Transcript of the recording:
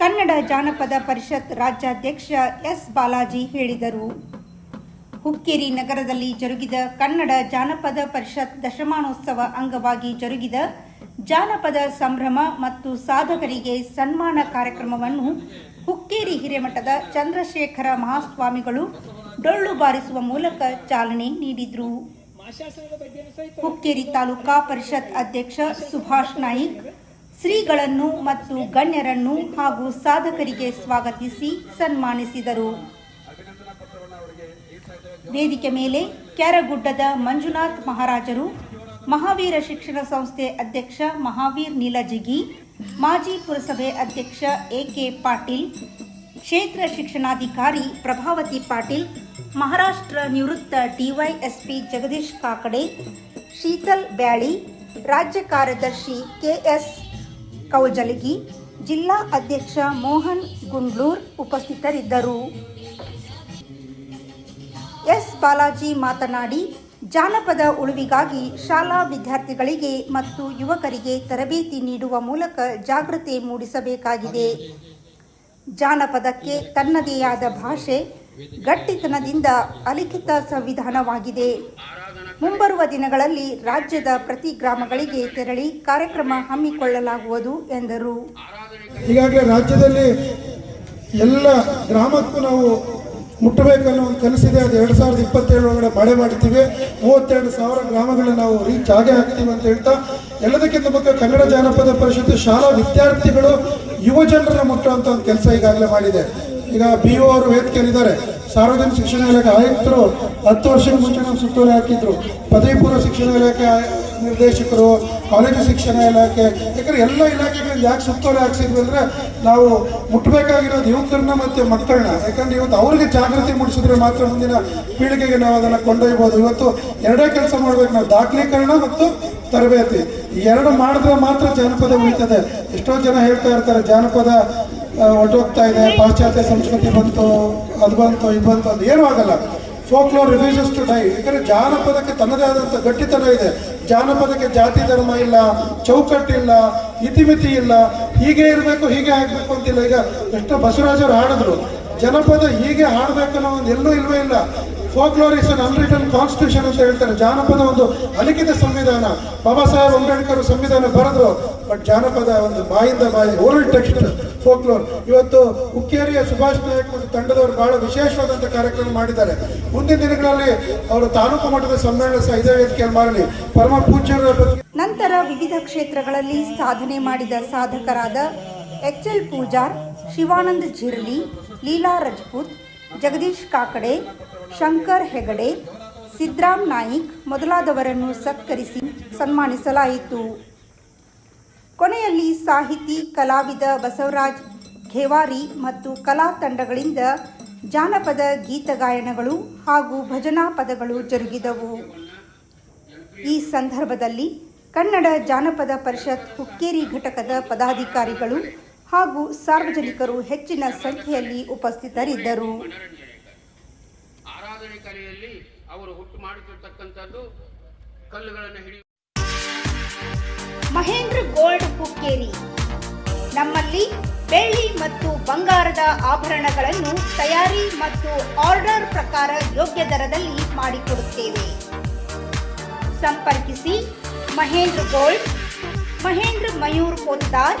ಕನ್ನಡ ಜಾನಪದ ಪರಿಷತ್ ರಾಜ್ಯಾಧ್ಯಕ್ಷ ಎಸ್ ಬಾಲಾಜಿ ಹೇಳಿದರು. ಹುಕ್ಕೇರಿ ನಗರದಲ್ಲಿ ಜರುಗಿದ ಕನ್ನಡ ಜಾನಪದ ಪರಿಷತ್ ದಶಮಾನೋತ್ಸವ ಅಂಗವಾಗಿ ಜರುಗಿದ ಜಾನಪದ ಸಂಭ್ರಮ ಮತ್ತು ಸಾಧಕರಿಗೆ ಸನ್ಮಾನ ಕಾರ್ಯಕ್ರಮವನ್ನು ಹುಕ್ಕೇರಿ ಹಿರೇಮಠದ ಚಂದ್ರಶೇಖರ ಮಹಾಸ್ವಾಮಿಗಳು ಡೊಳ್ಳು ಬಾರಿಸುವ ಮೂಲಕ ಚಾಲನೆ ನೀಡಿದರು. ಹುಕ್ಕೇರಿ ತಾಲೂಕಾ ಪರಿಷತ್ ಅಧ್ಯಕ್ಷ ಸುಭಾಷ್ ನಾಯಿಕ್ ಶ್ರೀಗಳನ್ನು ಮತ್ತು ಗಣ್ಯರನ್ನು ಹಾಗೂ ಸಾಧಕರಿಗೆ ಸ್ವಾಗತಿಸಿ ಸನ್ಮಾನಿಸಿದರು. ವೇದಿಕೆ ಮೇಲೆ ಕ್ಯಾರಗುಡ್ಡದ ಮಂಜುನಾಥ್ ಮಹಾರಾಜರು, ಮಹಾವೀರ ಶಿಕ್ಷಣ ಸಂಸ್ಥೆ ಅಧ್ಯಕ್ಷ ಮಹಾವೀರ್ ನೀಲಜಿಗಿ, ಮಾಜಿ ಪುರಸಭೆ ಅಧ್ಯಕ್ಷ ಎಕೆ ಪಾಟೀಲ್, ಕ್ಷೇತ್ರ ಶಿಕ್ಷಣಾಧಿಕಾರಿ ಪ್ರಭಾವತಿ ಪಾಟೀಲ್, ಮಹಾರಾಷ್ಟ್ರ ನಿವೃತ್ತ ಡಿವೈಎಸ್ಪಿ ಜಗದೀಶ್ ಕಾಕಡೆ, ಶೀತಲ್ ಬ್ಯಾಳಿ, ರಾಜ್ಯ ಕಾರ್ಯದರ್ಶಿ ಕೆಎಸ್ ಕೌಜಲಗಿ ಜಿಲ್ಲಾ ಅಧ್ಯಕ್ಷ ಮೋಹನ್ ಗುಂಡ್ಲೂರ್ ಉಪಸ್ಥಿತರಿದ್ದರು. ಎಸ್ ಬಾಲಾಜಿ ಮಾತನಾಡಿ, ಜಾನಪದ ಉಳಿವಿಗಾಗಿ ಶಾಲಾ ವಿದ್ಯಾರ್ಥಿಗಳಿಗೆ ಮತ್ತು ಯುವಕರಿಗೆ ತರಬೇತಿ ನೀಡುವ ಮೂಲಕ ಜಾಗೃತಿ ಮೂಡಿಸಬೇಕಾಗಿದೆ. ಜಾನಪದಕ್ಕೆ ತನ್ನದೇ ಆದ ಭಾಷೆ ಗಟ್ಟಿತನದಿಂದ ಅಲಿಖಿತ ಸಂವಿಧಾನವಾಗಿದೆ. ಮುಂಬರುವ ದಿನಗಳಲ್ಲಿ ರಾಜ್ಯದ ಪ್ರತಿ ಗ್ರಾಮಗಳಿಗೆ ತೆರಳಿ ಕಾರ್ಯಕ್ರಮ ಹಮ್ಮಿಕೊಳ್ಳಲಾಗುವುದು ಎಂದರು. ಈಗಾಗಲೇ ರಾಜ್ಯದಲ್ಲಿ ಎಲ್ಲ ಗ್ರಾಮಕ್ಕೂ ನಾವು ಮುಟ್ಟಬೇಕನ್ನೋ ಒಂದು ಕನಸಿದೆ ಅದು ಎರಡು ಸಾವಿರದ ಇಪ್ಪತ್ತೇಳು ಒಳಗಡೆ ಮಳೆ ಮಾಡ್ತೀವಿ. ಮೂವತ್ತೆರಡು ಸಾವಿರ ಗ್ರಾಮಗಳನ್ನ ನಾವು ರೀಚ್ ಆಗೇ ಆಗ್ತೀವಿ ಅಂತ ಹೇಳ್ತಾ, ಎಲ್ಲದಕ್ಕಿಂತ ಮುಖ್ಯ ಕನ್ನಡ ಜಾನಪದ ಪರಿಷತ್ತು ಶಾಲಾ ವಿದ್ಯಾರ್ಥಿಗಳು ಯುವ ಜನರನ್ನ ಮುಟ್ಟುವಂಥ ಒಂದು ಕೆಲಸ ಈಗಾಗಲೇ ಮಾಡಿದೆ. ಈಗ ಬಿ ಒ ಅವರು ವೇದಿಕೆಯಲ್ಲಿದ್ದಾರೆ. ಸಾರ್ವಜನಿಕ ಶಿಕ್ಷಣ ಇಲಾಖೆ ಆಯುಕ್ತರು ಹತ್ತು ವರ್ಷದ ಮುಂಚೆ ನಾವು ಸುತ್ತೋಲೆ ಹಾಕಿದ್ರು. ಪದವಿ ಪೂರ್ವ ಶಿಕ್ಷಣ ಇಲಾಖೆ ನಿರ್ದೇಶಕರು ಕಾಲೇಜು ಶಿಕ್ಷಣ ಇಲಾಖೆ, ಯಾಕಂದ್ರೆ ಎಲ್ಲ ಇಲಾಖೆಗಳಲ್ಲಿ ಯಾಕೆ ಸುತ್ತೋಲೆ ಹಾಕ್ಸಿದ್ವಿ ಅಂದ್ರೆ ನಾವು ಮುಟ್ಟಬೇಕಾಗಿರೋದು ಯುವಕರನ್ನ ಮತ್ತೆ ಮಕ್ಕಳನ್ನ. ಯಾಕಂದ್ರೆ ಇವತ್ತು ಅವ್ರಿಗೆ ಜಾಗೃತಿ ಮೂಡಿಸಿದ್ರೆ ಮಾತ್ರ ಮುಂದಿನ ಪೀಳಿಗೆಗೆ ನಾವು ಅದನ್ನ ಕೊಂಡೊಯ್ಬೋದು. ಇವತ್ತು ಎರಡೇ ಕೆಲಸ ಮಾಡ್ಬೇಕು. ನಾವು ದಾಖಲೀಕರಣ ಮತ್ತು ತರಬೇತಿ. ಎರಡು ಮಾಡಿದ್ರೆ ಮಾತ್ರ ಜಾನಪದ ಉಳಿತದೆ. ಎಷ್ಟೋ ಜನ ಹೇಳ್ತಾ ಇರ್ತಾರೆ, ಜಾನಪದ ಆ, ಹೊರ್ಟೋಗ್ತಾ ಇದೆ. ಪಾಶ್ಚಾತ್ಯ ಸಂಸ್ಕೃತಿ ಬಂತು ಅದು ಬಂತು ಇದು ಬಂತು ಅದು ಏನೂ ಆಗಲ್ಲ. ಫೋಕ್ಲೋರ್ ರಿಫ್ಯೂಸಸ್ ಟು ಡೈ ಯಾಕಂದ್ರೆ ಜಾನಪದಕ್ಕೆ ತನ್ನದೇ ಆದಂಥ ಗಟ್ಟಿತನ ಇದೆ. ಜಾನಪದಕ್ಕೆ ಜಾತಿ ಧರ್ಮ ಇಲ್ಲ ಚೌಕಟ್ಟಿಲ್ಲ ಇತಿಮಿತಿ ಇಲ್ಲ. ಹೀಗೆ ಇರಬೇಕು ಹೀಗೆ ಆಗಬೇಕು ಅಂತಿಲ್ಲ. ಈಗ ಎಷ್ಟೋ ಬಸವರಾಜರು ಹಾಡಿದ್ರು. ಜನಪದ ಹೀಗೆ ಹಾಡಬೇಕನ್ನೋ ಒಂದು ಎಲ್ಲೂ ಇಲ್ವೇ ಇಲ್ಲ. Folklore is an unwritten constitution ಅಂತ ಹೇಳ್ತಾರೆ. ಜಾನಪದ ಒಂದು ಅಲಿಖಿತ ಸಂವಿಧಾನ. ಬಾಬಾ ಸಾಹೇಬ್ ಅಂಬೇಡ್ಕರ್ ಸಂವಿಧಾನ ಬರೆದ್ರು. ಬಟ್ ಜಾನಪದ ಒಂದು ಬಾಯಿಂದ ಬಾಯಿ ಓರಲ್ ಟೆಕ್ಸ್ಟ್ ಫೋಕ್ಲೋರ್ ಇವತ್ತು ಹುಕ್ಕೇರಿಯ ಸುಭಾಷ್ ನಾಯಕ್ ಮತ್ತು ತಂಡದವರು ಬಹಳ ವಿಶೇಷವಾದಂತಹ ಕಾರ್ಯಕ್ರಮ ಮಾಡಿದ್ದಾರೆ. ಮುಂದಿನ ದಿನಗಳಲ್ಲಿ ಅವರು ತಾಲೂಕು ಮಟ್ಟದ ಸಮ್ಮೇಳನ ಸಹ ಇದೇ ವೇದಿಕೆಯಲ್ಲಿ ಮಾಡಲಿ. ಪರಮ ಪೂಜ್ಯರ ನಂತರ ವಿವಿಧ ಕ್ಷೇತ್ರಗಳಲ್ಲಿ ಸಾಧನೆ ಮಾಡಿದ ಸಾಧಕರಾದ ಎಚ್ ಎಲ್ ಪೂಜಾರ್, ಶಿವಾನಂದ್ ಜಿರ್ಲಿ, ಲೀಲಾ ರಜಪೂತ್ ಜಗದೀಶ್ ಕಾಕಡೆ, ಶಂಕರ್ ಹೆಗಡೆ ಸಿದ್ದರಾಮ್ ನಾಯಿಕ್ ಮೊದಲಾದವರನ್ನು ಸತ್ಕರಿಸಿ ಸನ್ಮಾನಿಸಲಾಯಿತು. ಕೊನೆಯಲ್ಲಿ ಸಾಹಿತಿ, ಕಲಾವಿದ ಬಸವರಾಜ್ ಘೇವಾರಿ ಮತ್ತು ಕಲಾ ತಂಡಗಳಿಂದ ಜಾನಪದ ಗೀತಗಾಯನಗಳು ಹಾಗೂ ಭಜನಾ ಪದಗಳು ಜರುಗಿದವು. ಈ ಸಂದರ್ಭದಲ್ಲಿ ಕನ್ನಡ ಜಾನಪದ ಪರಿಷತ್ ಹುಕ್ಕೇರಿ ಘಟಕದ ಪದಾಧಿಕಾರಿಗಳು ಹಾಗೂ ಸಾರ್ವಜನಿಕರು ಹೆಚ್ಚಿನ ಸಂಖ್ಯೆಯಲ್ಲಿ ಉಪಸ್ಥಿತರಿದ್ದರು. ಆರಾಧನೆ ಕಲೆಯಲ್ಲಿ ಅವರು ಹುಟ್ಟು ಮಾಡುತ್ತಿರ್ತಕ್ಕಂಥದ್ದು ಕಲ್ಲುಗಳನ್ನು ಹಿಡಿಯುವ ಮಹೇಂದ್ರ ಗೋಲ್ಡ್ ಹುಕ್ಕೇರಿ ನಮ್ಮಲ್ಲಿ ಬೆಳ್ಳಿ ಮತ್ತು ಬಂಗಾರದ ಆಭರಣಗಳನ್ನು ತಯಾರಿ ಮತ್ತು ಆರ್ಡರ್ ಪ್ರಕಾರ ಯೋಗ್ಯ ದರದಲ್ಲಿ ಮಾಡಿಕೊಡುತ್ತೇವೆ. ಸಂಪರ್ಕಿಸಿ ಮಹೇಂದ್ರ ಗೋಲ್ಡ್ ಮಹೇಂದ್ರ ಮಯೂರ್ ಪೋದ್ದಾರ್